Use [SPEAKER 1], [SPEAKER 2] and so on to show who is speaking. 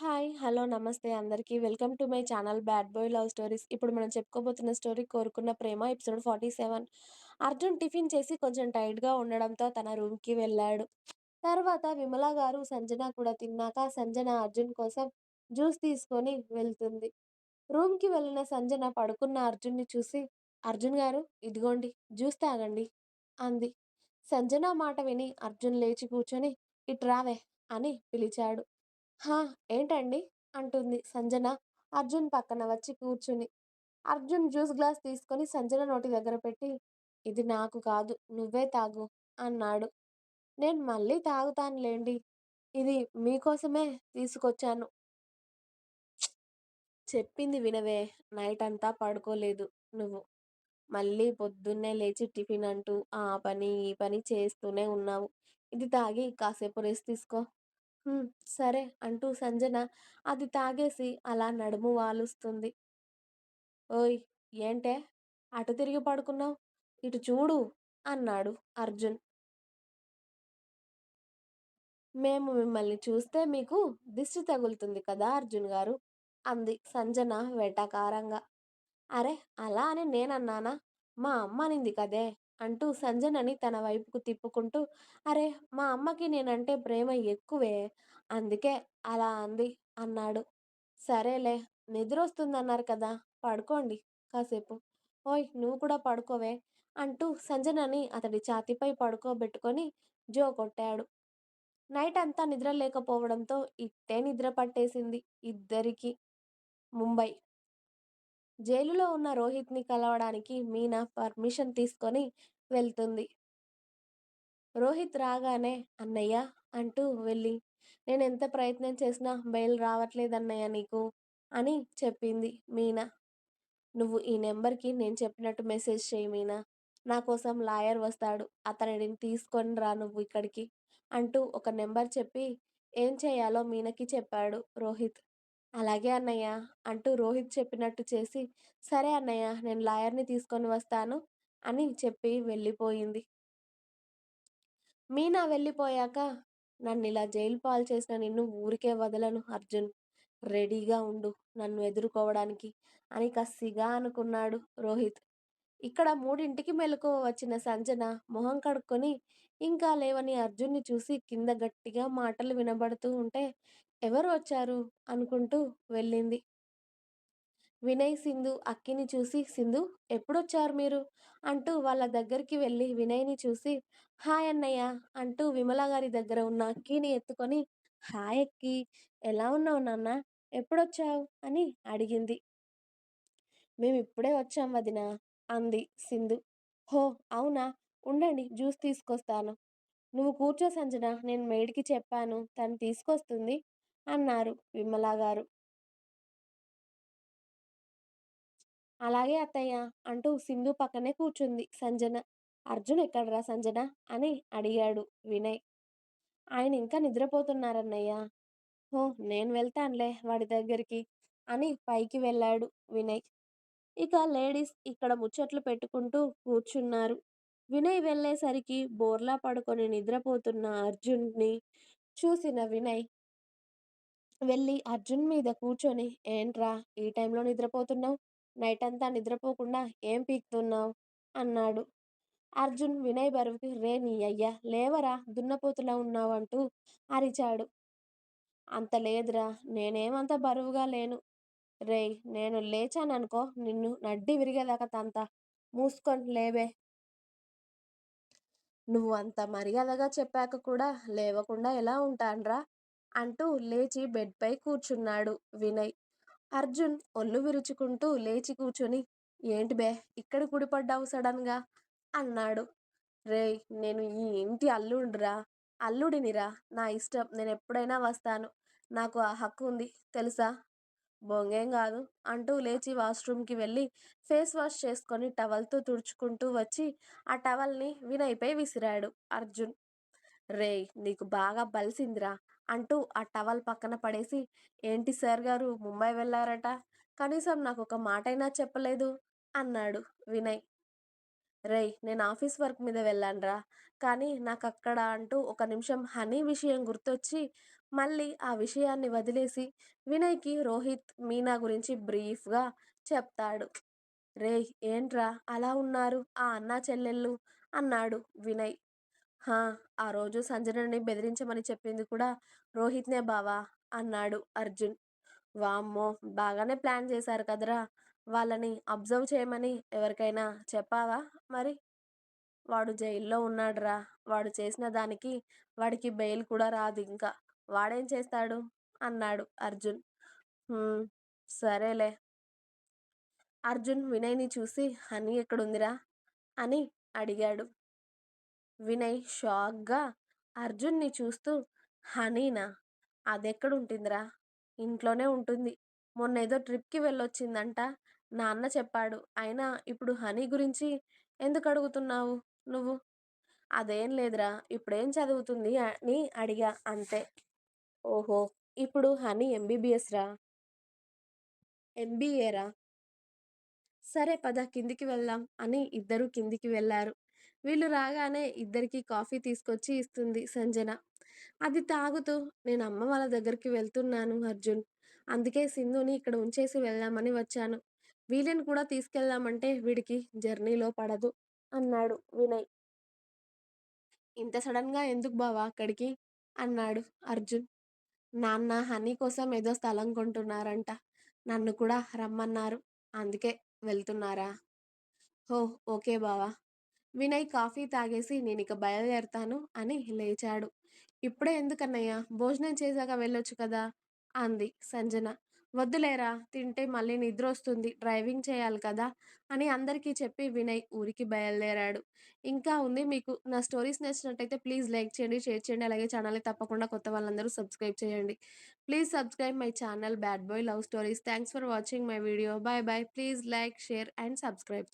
[SPEAKER 1] Hi! Hello! నమస్తే అందరికీ. Welcome to my channel 'bad boy love stories'. ఇప్పుడు మనం చెప్పుకోబోతున్న స్టోరీ 'కోరుకున్న ప్రేమ' ఎపిసోడ్ 47. అర్జున్ టిఫిన్ చేసి కొంచెం టైట్గా ఉండడంతో తన రూమ్‌కి వెళ్ళాడు. తర్వాత విమల గారు, సంజన కూడా తిన్నాక సంజన అర్జున్ కోసం జ్యూస్ తీసుకొని వెళ్తుంది. రూమ్‌కి వెళ్ళిన సంజన పడుకున్న అర్జున్‌ని చూసి అర్జున్ గారు ఇదిగోండి జ్యూస్ తాగండి అంది. సంజన మాట విని అర్జున్ లేచి కూర్చొని ఇట్రావే అని పిలిచాడు. హా! ఏంటండీ? అంటుంది సంజన అర్జున్ పక్కన వచ్చి కూర్చుని. అర్జున్ జ్యూస్ గ్లాస్ తీసుకొని సంజన నోటి దగ్గర పెట్టి ఇది నాకు కాదు నువ్వే తాగు అన్నాడు. నేను మళ్ళీ తాగుతానులేండి. ఇది మీకోసమే తీసుకొచ్చాను. చెప్పింది వినవే నైట్ అంతా పడుకోలేదు నువ్వు. మళ్ళీ పొద్దున్నే లేచి టిఫిన్ అంటూ ఆ పని ఈ పని చేస్తూనే ఉన్నావు. ఇది తాగి కాసేపు రెస్ట్ తీసుకో. సరే అంటూ సంజన అది తాగేసి అలా నడుము వాలుస్తుంది. ఓయ్ ఏంటే అటు తిరిగి పడుకున్నావు ఇటు చూడు అన్నాడు అర్జున్. మేము మిమ్మల్ని చూస్తే మీకు దిష్టి తగులుతుంది కదా అర్జున్ గారు అంది సంజన వెటకారంగా. అరె అలా అని నేనన్నానా? మా అమ్మ అనింది కదే అంటూ సంజనని తన వైపుకు తిప్పుకుంటూ అరే మా అమ్మకి నేనంటే ప్రేమ ఎక్కువే అందుకే అలా అంది అన్నాడు. సరేలే నిద్రొస్తుందన్నారు కదా పడుకోండి కాసేపు. ఓయ్ నువ్వు కూడా పడుకోవే అంటూ సంజనని అతడి ఛాతీపై పడుకోబెట్టుకొని జో కొట్టాడు. నైట్ అంతా నిద్ర లేకపోవడంతో ఇట్టే నిద్ర పట్టేసింది ఇద్దరికీ. ముంబై జైలులో ఉన్న రోహిత్ని కలవడానికి మీనా పర్మిషన్ తీసుకొని వెళ్తుంది. రోహిత్ రాగానే అన్నయ్యా అంటూ వెళ్ళి నేను ఎంత ప్రయత్నం చేసినా బెయిల్ రావట్లేదన్నయ్య నీకు అని చెప్పింది మీనా. నువ్వు ఈ నెంబర్కి నేను చెప్పినట్టు మెసేజ్ చెయ్యి మీనా. నా కోసం లాయర్ వస్తాడు. అతనిని తీసుకొని రా నువ్వు ఇక్కడికి అంటూ ఒక నెంబర్ చెప్పి ఏం చేయాలో మీనకి చెప్పాడు రోహిత్. అలాగే అన్నయ్య అంటూ రోహిత్ చెప్పినట్టు చేసి సరే అన్నయ్య నేను లాయర్ని తీసుకొని వస్తాను అని చెప్పి వెళ్ళిపోయింది. మీనా వెళ్ళిపోయాక నన్నిలా జైలు పాలు చేసిన నిన్ను ఊరికే వదలను అర్జున్. రెడీగా ఉండు నన్ను ఎదుర్కోవడానికి అని కసిగా అనుకున్నాడు రోహిత్. ఇక్కడ మూడింటికి మెలకువ వచ్చిన సంజన మొహం కడుక్కొని ఇంకా లేవని అర్జున్ని చూసి కింద గట్టిగా మాటలు వినబడుతూ ఉంటే ఎవరు వచ్చారు అనుకుంటూ వెళ్ళింది. వినయ్, సింధు అక్కిని చూసి సింధు ఎప్పుడొచ్చారు మీరు? అంటూ వాళ్ళ దగ్గరికి వెళ్ళి వినయ్ని చూసి హాయ్ అన్నయ్య అంటూ విమలగారి దగ్గర ఉన్న అక్కీని ఎత్తుకొని హాయ్ అక్కి ఎలా ఉన్నావు నాన్న ఎప్పుడొచ్చావు అని అడిగింది. మేము ఇప్పుడే వచ్చాం వదినా అంది సింధు. హో అవునా ఉండండి జ్యూస్ తీసుకొస్తాను. నువ్వు కూర్చో సంజన నేను మేడికి చెప్పాను తను తీసుకొస్తుంది అన్నారు విమలగారు. అలాగే అత్తయ్య అంటూ సింధు పక్కనే కూర్చుంది సంజన. అర్జున్ ఎక్కడ్రా సంజన అని అడిగాడు వినయ్. ఆయన ఇంకా నిద్రపోతున్నారన్నయ్య. ఓ నేను వెళ్తానులే వాడి దగ్గరికి అని పైకి వెళ్ళాడు వినయ్. ఇక లేడీస్ ఇక్కడ ముచ్చట్లు పెట్టుకుంటూ కూర్చున్నారు. వినయ్ వెళ్ళేసరికి బోర్లా పడుకొని నిద్రపోతున్న అర్జున్ని చూసిన వినయ్ వెళ్ళి అర్జున్ మీద కూర్చొని ఏంట్రా ఈ టైంలో నిద్రపోతున్నావు నైట్ అంతా నిద్రపోకుండా ఏం పీక్తున్నావు అన్నాడు. అర్జున్ వినయ్ బరువుకి రే నీ అయ్యా లేవరా దున్నపోతులా ఉన్నావంటూ అరిచాడు. అంత లేదురా నేనేమంత బరువుగా లేను. రేయ్ నేను లేచాననుకో నిన్ను నడ్డి విరిగేదాకా తంతా మూసుకొని లేవే. నువ్వు అంత మర్యాదగా చెప్పాక కూడా లేవకుండా ఎలా ఉంటాన్రా అంటూ లేచి బెడ్పై కూర్చున్నాడు వినయ్. అర్జున్ ఒళ్ళు విరుచుకుంటూ లేచి కూర్చొని ఏంటి బే ఇక్కడ కుడిపడ్డావు సడన్గా అన్నాడు. రేయ్ నేను ఈ ఇంటి అల్లుడిరా అల్లుడినిరా నా ఇష్టం నేను ఎప్పుడైనా వస్తాను. నాకు ఆ హక్కు ఉంది తెలుసా? బొంగేం కాదు అంటూ లేచి వాష్రూమ్కి వెళ్ళి ఫేస్ వాష్ చేసుకొని టవల్తో తుడుచుకుంటూ వచ్చి ఆ టవల్ని వినయ్పై విసిరాడు అర్జున్. రేయ్ నీకు బాగా బలిసిందిరా అంటూ ఆ టవల్ పక్కన పడేసి ఏంటి సార్ గారు ముంబై వెళ్ళారట? కనీసం నాకు ఒక మాటైనా చెప్పలేదు అన్నాడు వినయ్. రేయ్ నేను ఆఫీస్ వర్క్ మీద వెళ్ళానురా. కానీ నాకు అక్కడ అంటూ ఒక నిమిషం హనీ విషయం గుర్తొచ్చి మళ్ళీ ఆ విషయాన్ని వదిలేసి వినయ్కి రోహిత్ మీనా గురించి బ్రీఫ్గా చెప్తాడు. రేయ్ ఏంట్రా అలా ఉన్నారు? ఆ అన్నా చెల్లెళ్ళు అన్నాడు వినయ్. హా ఆ రోజు సంజనని బెదిరించమని చెప్పింది కూడా రోహిత్నే బావా అన్నాడు అర్జున్. వామ్మో బాగానే ప్లాన్ చేశారు కదరా. వాళ్ళని అబ్జర్వ్ చేయమని ఎవరికైనా చెప్పావా మరి? వాడు జైల్లో ఉన్నాడురా. వాడు చేసిన దానికి వాడికి బెయిల్ కూడా రాదు ఇంకా. వాడేం చేస్తాడు? అన్నాడు అర్జున్. "హ్మ్, సరేలే. అర్జున్ వినయ్ని చూసి హనీ ఎక్కడుందిరా? అని అడిగాడు. వినయ్ షాక్గా అర్జున్ని చూస్తూ హనీనా అదెక్కడుంటుందిరా? ఇంట్లోనే ఉంటుంది. మొన్న ఏదో ట్రిప్కి వెళ్ళొచ్చిందంట. నాన్న చెప్పాడు. అయినా ఇప్పుడు హనీ గురించి ఎందుకు అడుగుతున్నావు నువ్వు? అదేం లేదురా. ఇప్పుడేం చదువుతుంది అని అడిగా అంతే. ఓహో! ఇప్పుడు హనీ ఎంబీబీఎస్ రా? ఎంబీఏరా సరే పద కిందికి వెళ్దాం అని ఇద్దరు కిందికి వెళ్ళారు. వీళ్ళు రాగానే ఇద్దరికి కాఫీ తీసుకొచ్చి ఇస్తుంది సంజన. అది తాగుతూ నేను అమ్మ వాళ్ళ దగ్గరికి వెళ్తున్నాను అర్జున్. అందుకే సింధుని ఇక్కడ ఉంచేసి వెళ్దామని వచ్చాను. వీళ్ళని కూడా తీసుకెళ్దామంటే వీడికి జర్నీలో పడదు అన్నాడు వినయ్. ఇంత సడన్గా ఎందుకు బావా అక్కడికి? అన్నాడు అర్జున్. నాన్న హనీ కోసం ఏదో స్థలం కొంటున్నారంట. నన్ను కూడా రమ్మన్నారు. అందుకే వెళ్తున్నారా? హో ఓకే బావా. వినయ్ కాఫీ తాగేసి నేను ఇక బయలుదేరతాను అని లేచాడు. ఇప్పుడే ఎందుకన్నయ్యా? భోజనం చేశాక వెళ్ళొచ్చు కదా? అంది సంజన. వద్దులేరా తింటే మళ్ళీ నిద్ర వస్తుంది డ్రైవింగ్ చేయాలి కదా? అని అందరికీ చెప్పి వినయ్ ఊరికి బయలుదేరాడు. ఇంకా ఉంది మీకు నా స్టోరీస్ నచ్చినట్టయితే ప్లీజ్ లైక్ చేయండి షేర్ చేయండి అలాగే ఛానల్ని తప్పకుండా కొత్త వాళ్ళందరూ సబ్స్క్రైబ్ చేయండి. Please subscribe my channel bad boy love stories. Thanks for watching my video. Bye bye. Please like share and subscribe.